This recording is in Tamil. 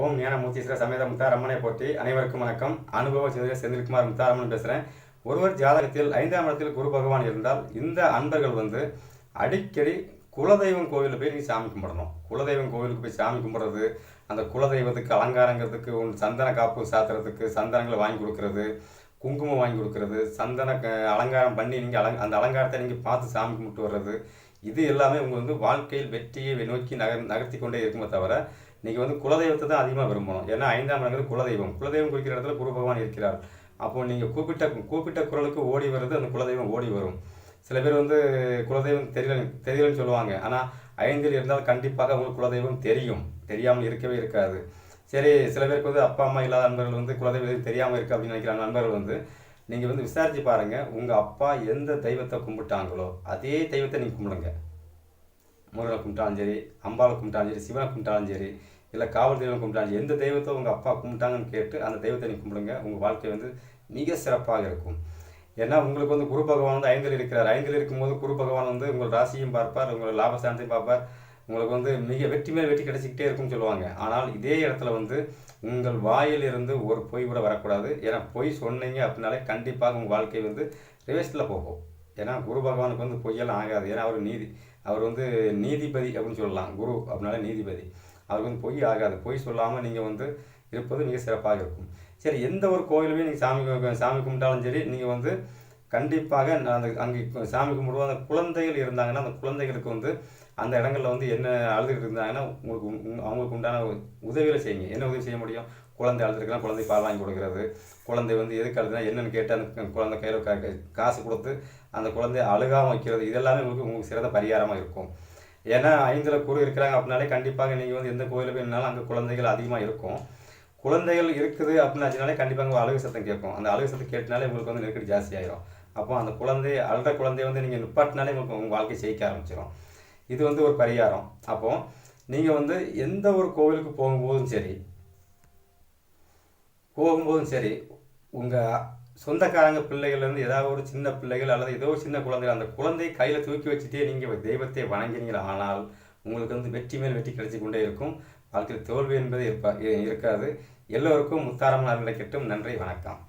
ஓம் ஞான மூர்த்தீஸ்வர சமேத முத்தாரம்மனை போற்றி அனைவருக்கும் வணக்கம். அனுபவ சிந்தனை செந்தில்குமார் முத்தாரம்மன் பேசுகிறேன் ஒருவர் ஜாதகத்தில் ஐந்தாம் இடத்தில் குரு பகவான் இருந்தால் இந்த அன்பர்கள் வந்து அடிக்கடி குலதெய்வம் கோவிலில் போய் நீ சாமி கும்பிடணும். குலதெய்வம் கோவிலுக்கு போய் சாமி கும்பிட்றது அந்த குலதெய்வத்துக்கு அலங்காரங்கிறதுக்கு உன் சந்தன காப்பு சாத்துறதுக்கு சந்தனங்களை வாங்கி கொடுக்கறது குங்குமம் வாங்கி கொடுக்கறது சந்தன க- அலங்காரம் பண்ணி நீங்கள் அலங் அந்த அலங்காரத்தை நீங்கள் பார்த்து சாமி கும்பிட்டு வர்றது இது எல்லாமே உங்கள் வந்து வாழ்க்கையில் வெற்றியை நோக்கி நகர் நகர்த்தி கொண்டே இருக்குமே தவிர நீங்கள் வந்து குலதெய்வத்தை தான் அதிகமாக விரும்பணும். ஏன்னா ஐந்தாம் இடங்கிறது குலதெய்வம். குலதெய்வம் குறிக்கிற இடத்துல குரு பகவான் இருக்கிறார். அப்போ நீங்கள் கூப்பிட்ட கூப்பிட்ட குரலுக்கு ஓடி வருது அந்த குலதெய்வம் ஓடி வரும். சில பேர் வந்து குலதெய்வம் தெரியல தெரியலன்னு சொல்லுவாங்க. ஆனால் ஐந்தில் இருந்தால் கண்டிப்பாக உங்களுக்கு குலதெய்வம் தெரியும். தெரியாமல் இருக்கவே இருக்காது. சரி சில பேருக்கு வந்து அப்பா அம்மா இல்லாத நண்பர்கள் வந்து குலதெய்வம் தெரியாமல் இருக்குது அப்படின்னு நினைக்கிற நண்பர்கள் வந்து நீங்கள் வந்து விசாரிச்சு பாருங்கள் உங்கள் அப்பா எந்த தெய்வத்தை கும்பிட்டாங்களோ அதே தெய்வத்தை நீங்கள் கும்பிடுங்க. முருகனை கும்பிட்டாலும் சரி அம்பாவை கும்பிட்டாலும் சரி சிவனை கும்பிட்டாலும் சரி இல்லை காவல் தெய்வம் கும்பிட்டாலும் சரி எந்த தெய்வத்தை உங்கள் அப்பா கும்பிட்டாங்கன்னு கேட்டு அந்த தெய்வத்தை நீங்கள் கும்பிடுங்க உங்கள் வாழ்க்கை வந்து மிக சிறப்பாக இருக்கும். ஏன்னா உங்களுக்கு வந்து குரு பகவான் வந்து ஐந்தில் இருக்கிறார். ஐந்தில் இருக்கும்போது குரு பகவான் வந்து உங்கள் ராசியும் பார்ப்பார் உங்கள் லாபஸ்தானத்தையும் பார்ப்பார். உங்களுக்கு வந்து மிக வெற்றி மேல் வெற்றி கிடைச்சிக்கிட்டே இருக்கும்னு சொல்லுவாங்க. ஆனால் இதே இடத்துல வந்து உங்கள் வாயிலிருந்து ஒரு பொய் கூட வரக்கூடாது. ஏன்னா பொய் சொன்னீங்க அப்படின்னாலே கண்டிப்பாக உங்கள் வாழ்க்கை வந்து ரிவர்ஸில் போகும். ஏன்னா குரு பகவானுக்கு வந்து பொய்யெல்லாம் ஆகாது. ஏன்னா அவர் நீதி அவர் வந்து நீதிபதி அப்படின்னு சொல்லலாம். குரு அப்படின்னாலே நீதிபதி. அவருக்கு வந்து பொய் ஆகாது. பொய் சொல்லாமல் நீங்கள் வந்து இருப்பது மிக சிறப்பாக இருக்கும். சரி எந்த ஒரு கோயிலுமே நீங்கள் சாமி சாமி கும்பிட்டாலும் சரி நீங்கள் வந்து கண்டிப்பாக நான் அந்த அங்கே சாமி கும்பிடுவோம் அந்த குழந்தைகள் இருந்தாங்கன்னா அந்த குழந்தைகளுக்கு வந்து அந்த இடங்களில் வந்து என்ன அழுதுகிட்டு இருந்தாங்கன்னா உங்களுக்கு அவங்களுக்கு உண்டான உதவிகளை செய்யுங்க. என்ன உதவி செய்ய முடியும்? குழந்தை அழுதுருக்கலாம் குழந்தை பால் வாங்கி கொடுக்கறது. குழந்தை வந்து எதுக்கு அழுதுனா என்னென்னு கேட்டு அந்த குழந்தை கையில் கா காசு கொடுத்து அந்த குழந்தைய அழுகாமல் வைக்கிறது இதெல்லாமே உங்களுக்கு உங்களுக்கு சிறந்த பரிகாரமாக இருக்கும். ஏன்னா ஐந்தில் குரு இருக்கிறாங்க அப்படின்னாலே கண்டிப்பாக நீங்கள் வந்து எந்த கோயிலுக்கு போயிருந்தாலும் அங்கே குழந்தைகள் அதிகமாக இருக்கும். குழந்தைகள் இருக்குது அப்படின்னாச்சுனாலே கண்டிப்பாக உங்கள் அழுகு சத்தம் கேட்கும். அந்த அழுகு சத்தம் கேட்டனாலே உங்களுக்கு வந்து நெருக்கடி ஜாஸ்தியாயிரும் அப்போ அந்த குழந்தை அழுற குழந்தைய வந்து நீங்கள் நிப்பாட்டினாலே உங்களுக்கு உங்கள் வாழ்க்கை ஜெயிக்க ஆரம்பிச்சிடும் இது வந்து ஒரு பரிகாரம். அப்போ நீங்கள் வந்து எந்த ஒரு கோவிலுக்கு போகும்போதும் சரி போகும்போதும் சரி உங்கள் சொந்தக்காரங்க பிள்ளைகள்லேருந்து ஏதாவது ஒரு சின்ன பிள்ளைகள் அல்லது ஏதோ ஒரு சின்ன குழந்தைகள் அந்த குழந்தையை கையில் தூக்கி வச்சுட்டே நீங்கள் தெய்வத்தை வணங்கினீங்க ஆனால் உங்களுக்கு வந்து வெற்றி மேல் வெற்றி கிடைச்சி கொண்டே இருக்கும். வாழ்க்கையில் தோல்வி என்பது இருப்பா இருக்காது. எல்லோருக்கும் முத்தாரமாக கிடைக்கட்டும். நன்றி வணக்கம்.